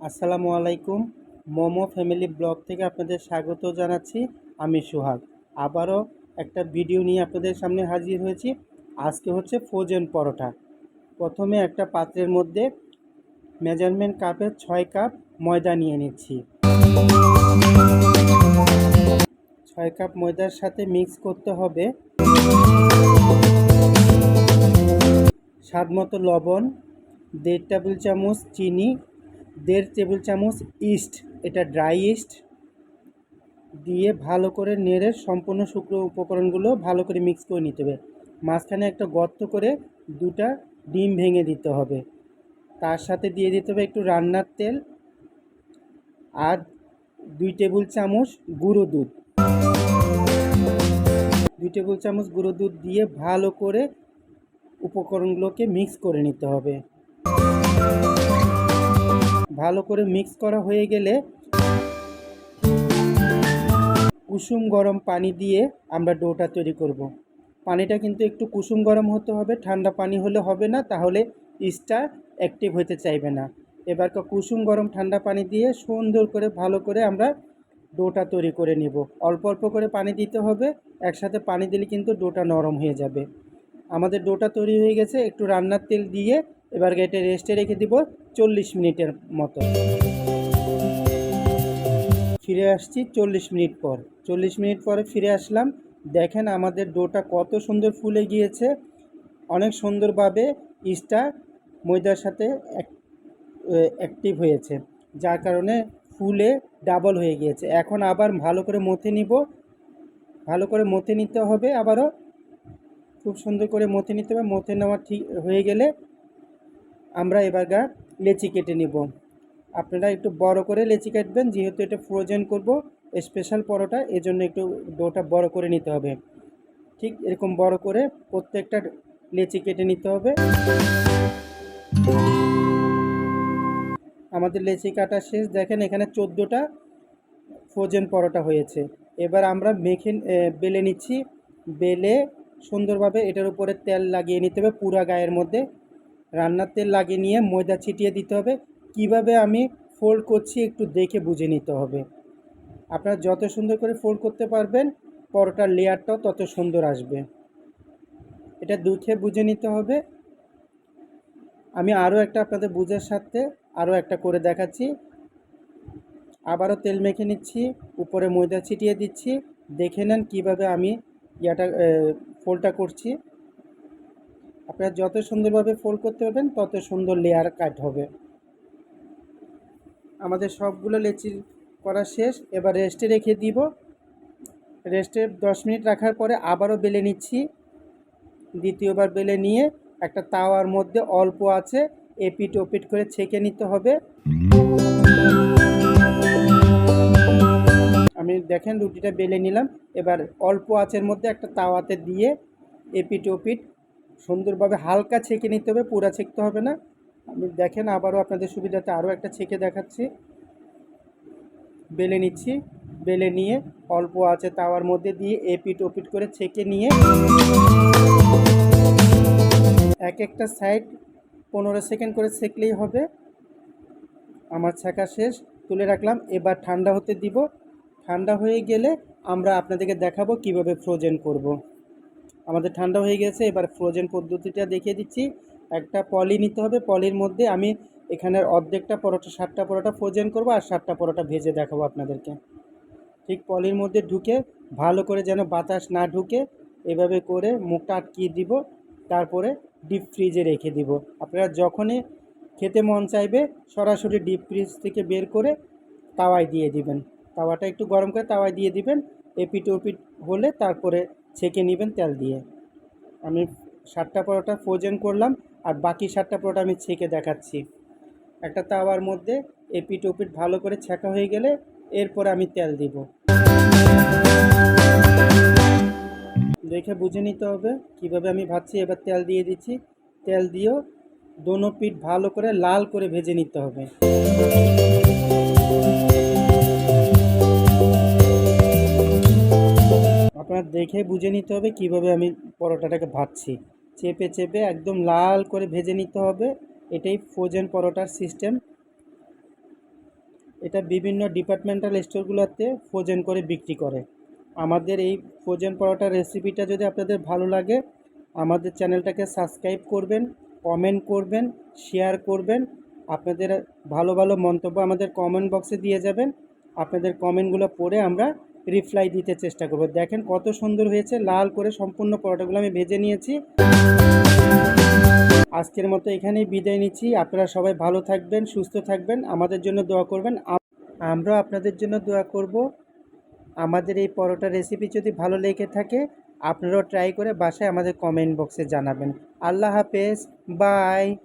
আসসালামু আলাইকুম। Momo family blog থেকে আপনাদের স্বাগত জানাচ্ছি। আমি সোহাগ। আবারও একটা ভিডিও নিয়ে আপনাদের সামনে হাজির হয়েছি। আজকে হচ্ছে ফ্রোজেন পরোটা। প্রথমে একটা পাত্রের মধ্যে মেজারমেন্ট কাপের ছয় কাপ ময়দা নিয়ে নিচ্ছি। ছয় কাপ ময়দার সাথে মিক্স করতে হবে স্বাদ মতো লবণ, দেড় টেবিল চামচ চিনি দেড় টেবিল চামচ ইস্ট, এটা ড্রাই ইস্ট, দিয়ে ভালো করে নেড়ে সম্পূর্ণ শুকনো উপকরণগুলো ভালো করে মিক্স করে নিতে হবে। মাঝখানে একটা গর্ত করে দুটা ডিম ভেঙে দিতে হবে। তার সাথে দিয়ে দিতে হবে একটু রান্নার তেল আর দুই টেবিল চামচ গুঁড়ো দুধ। দুই টেবিল চামচ গুঁড়ো দুধ দিয়ে ভালো করে উপকরণগুলোকে মিক্স করে নিতে হবে। ভালো করে মিক্স করা হয়ে গেলে কুসুম গরম পানি দিয়ে আমরা ডোটা তৈরি করব। পানিটা কিন্তু একটু কুসুম গরম হতে হবে, ঠান্ডা পানি হলে হবে না, তাহলে ইস্টটা অ্যাক্টিভ হতে চাইবে না। এবার কুসুম গরম ঠান্ডা পানি দিয়ে সুন্দর করে ভালো করে আমরা ডোটা তৈরি করে নিব। অল্প অল্প করে পানি দিতে হবে, একসাথে পানি দিলে কিন্তু ডোটা নরম হয়ে যাবে। আমাদের ডোটা তৈরি হয়ে গেছে, একটু রান্নার তেল দিয়ে এবার এটা রেস্টে রেখে দিব চল্লিশ মিনিটের মতো। ফিরে আসছি চল্লিশ মিনিট পর। চল্লিশ মিনিট পরে ফিরে আসলাম। দেখেন আমাদের ডোটা কত সুন্দর ফুলে গিয়েছে। অনেক সুন্দরভাবে ইস্টা ময়দার সাথে অ্যাক্টিভ হয়েছে। যার কারণে ফুলে ডাবল হয়ে গিয়েছে। এখন আবার ভালো করে মথে নিব। ভালো করে মথে নিতে হবে। আবারও খুব সুন্দর করে মথে নিতে হবে। মথে নেওয়া ঠিক হয়ে গেলে আমরা এবার গা লেচি কেটে নিব। আপনারা একটু বড় করে লেচি কাটবেন, যেহেতু এটা ফ্রোজেন করব, স্পেশাল পরোটা, এজন্য একটু ডোটা বড় করে নিতে হবে। ঠিক এরকম বড় করে প্রত্যেকটা লেচি কেটে নিতে হবে। আমাদের লেচি কাটা শেষ। দেখেন এখানে চোদ্দোটা ফ্রোজেন পরোটা হয়েছে। এবার আমরা মেখে বেলে নিচ্ছি। বেলে সুন্দরভাবে এটার উপরে তেল লাগিয়ে নিতে হবে পুরা গায়ের মধ্যে। রান্নার তেল লাগিয়ে নিয়ে ময়দা ছিটিয়ে দিতে হবে। কীভাবে আমি ফোল্ড করছি একটু দেখে বুঝে নিতে হবে। আপনারা যত সুন্দর করে ফোল্ড করতে পারবেন, পরোটার লেয়ারটাও তত সুন্দর আসবে। এটা দুখে বুঝে নিতে হবে। আমি আরও একটা আপনাদের বুঝার সাথে আরও একটা করে দেখাচ্ছি। আবারও তেল মেখে নিচ্ছি, উপরে ময়দা ছিটিয়ে দিচ্ছি। দেখে নেন কীভাবে আমি ইয়াটা ফোল্ডটা করছি। আপনারা যত সুন্দরভাবে ফোল্ড করতে পারবেন, তত সুন্দর লেয়ার কাট হবে। আমাদের সবগুলো লেচি করা শেষ। এবার রেস্টে রেখে দিব। রেস্টে দশ মিনিট রাখার পরে আবারও বেলে নিচ্ছি। দ্বিতীয়বার বেলে নিয়ে একটা তাওয়ার মধ্যে অল্প আছে এপিট ওপিট করে ছেঁকে নিতে হবে। আমি দেখেন রুটিটা বেলে নিলাম। এবার অল্প আঁচের মধ্যে একটা তাওয়াতে দিয়ে এপিট ওপিট সুন্দরভাবে হালকা ছেঁকে নিতে হবে, পুরা ছেঁকতে হবে না। আমি দেখেন আবারও আপনাদের সুবিধাতে আরও একটা ছেঁকে দেখাচ্ছি। বেলে নিচ্ছি, বেলে নিয়ে অল্প আছে তাওয়ার মধ্যে দিয়ে এপিট ওপিট করে ছেঁকে নিয়ে এক একটা সাইড পনেরো সেকেন্ড করে সেঁকলেই হবে। আমার ছেঁকা শেষ, তুলে রাখলাম। এবার ঠান্ডা হতে দিব। ঠান্ডা হয়ে গেলে আমরা আপনাদেরকে দেখাবো কীভাবে ফ্রোজেন করব। আমাদের ঠান্ডা হয়ে গেছে, এবার ফ্রোজেন পদ্ধতিটা দেখিয়ে দিচ্ছি। একটা পলি নিতে হবে, পলির মধ্যে আমি এখানের অর্ধেকটা পরোটা ষাটটা পরোটা ফ্রোজেন করব আর ষাটটা পরোটা ভেজে দেখাবো আপনাদেরকে। ঠিক পলির মধ্যে ঢুকে ভালো করে যেন বাতাস না ঢুকে এভাবে করে মুখটা আটকিয়ে দিব, তারপরে ডিপ ফ্রিজে রেখে দিব। আপনারা যখনই খেতে মন চাইবে, সরাসরি ডিপ ফ্রিজ থেকে বের করে তাওয়ায় দিয়ে দিবেন। তাওয়াটা একটু গরম করে তাওয়ায় দিয়ে দিবেন এপিট ওপিট হলে তারপরে ছেঁকে নেবেন তেল দিয়ে। আমি ষাটটা পরোটা ফ্রোজেন করলাম, আর বাকি ষাটটা পরোটা আমি ছেঁকে দেখাচ্ছি। একটা তাওয়ার মধ্যে এপিট ওপিট ভালো করে ছেঁকা হয়ে গেলে এরপরে আমি তেল দিব। দেখে বুঝে নিতে হবে কীভাবে আমি ভাবছি এবার তেল দিয়ে দিচ্ছি। তেল দিয়েও দোনো পিঠ ভালো করে লাল করে ভেজে নিতে হবে। আপনার দেখে বুঝে নিতে হবে কীভাবে আমি পরোটাটাকে ভাজছি। চেপে চেপে একদম লাল করে ভেজে নিতে হবে। এটাই ফ্রোজেন পরোটার সিস্টেম এটা বিভিন্ন ডিপার্টমেন্টাল স্টোরগুলোতে ফ্রোজেন করে বিক্রি করে। আমাদের এই ফ্রোজেন পরোটার রেসিপিটা যদি আপনাদের ভালো লাগে, আমাদের চ্যানেলটাকে সাবস্ক্রাইব করবেন কমেন্ট করবেন শেয়ার করবেন। আপনাদের ভালো ভালো মন্তব্য আমাদের কমেন্ট বক্সে দিয়ে যাবেন। আপনাদের কমেন্টগুলো পড়ে আমরা রিপ্লাই দিতে চেষ্টা করব। দেখেন কত সুন্দর হয়েছে, লাল করে সম্পূর্ণ পরোটাগুলো আমি ভেজে নিয়েছি। আজকের মতো এখানেই বিদায় নিচ্ছি। আপনারা সবাই ভালো থাকবেন, সুস্থ থাকবেন, আমাদের জন্য দোয়া করবেন। আম- আমরাও আপনাদের জন্য দোয়া করব। আমাদের এই পরোটা রেসিপি যদি ভালো লেগে থাকে, আপনারাও ট্রাই করে বাসায় আমাদের কমেন্ট বক্সে জানাবেন। আল্লাহ হাফেজ বাই